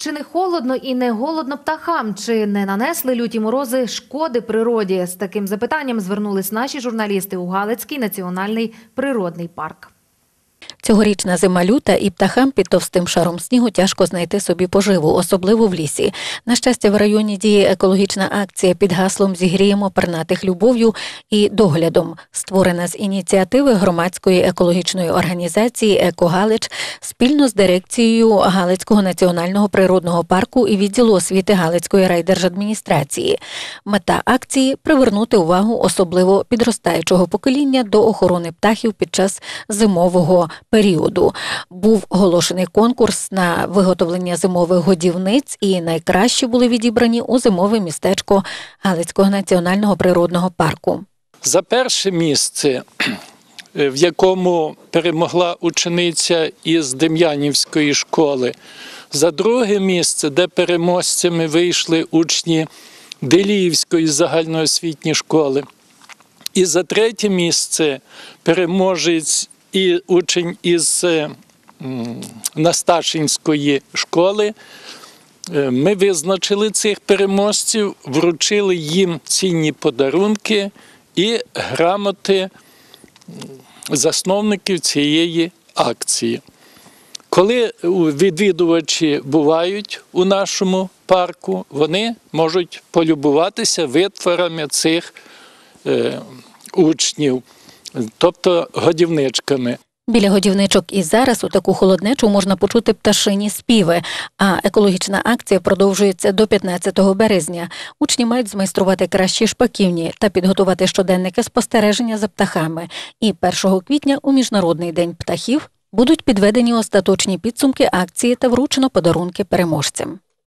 Чи не холодно і не голодно птахам? Чи не нанесли люті морози шкоди природі? З таким запитанням звернулись наші журналісти у Галицький національний природний парк. Цьогорічна зима люта і птахам під товстим шаром снігу тяжко знайти собі поживу, особливо в лісі. На щастя, в районі діє екологічна акція під гаслом Зігріємо пернатих любов'ю і доглядом, створена з ініціативи громадської екологічної організації «Екогалич» спільно з дирекцією Галицького національного природного парку і відділу освіти Галицької райдержадміністрації. Мета акції привернути увагу особливо підростаючого покоління до охорони птахів під час зимового періоду. Був оголошений конкурс на виготовлення зимових годівниць, і найкращі були відібрані у зимове містечко Галицького національного природного парку. За перше місце, е, в якому перемогла учениця із Дем'янівської школи, за друге місце, де переможцями вийшли учні Деліївської загальноосвітньої школи. І за третє місце переможець і учень із е, Насташинської школи. Е, Ми визначили цих переможців, вручили їм цінні подарунки і грамоти засновників цієї акції. Коли відвідувачі бувають у нашому парку, вони можуть полюбуватися витворами цих е, учнів, тобто годівничками. Біля годівничок і зараз у таку холоднечу можна почути пташині співи. А екологічна акція продовжується до 15 березня. Учні мають змайструвати кращі шпаківні та підготувати щоденники спостереження за птахами. І 1 квітня у міжнародний день птахів будуть підведені остаточні підсумки акції та вручено подарунки переможцям.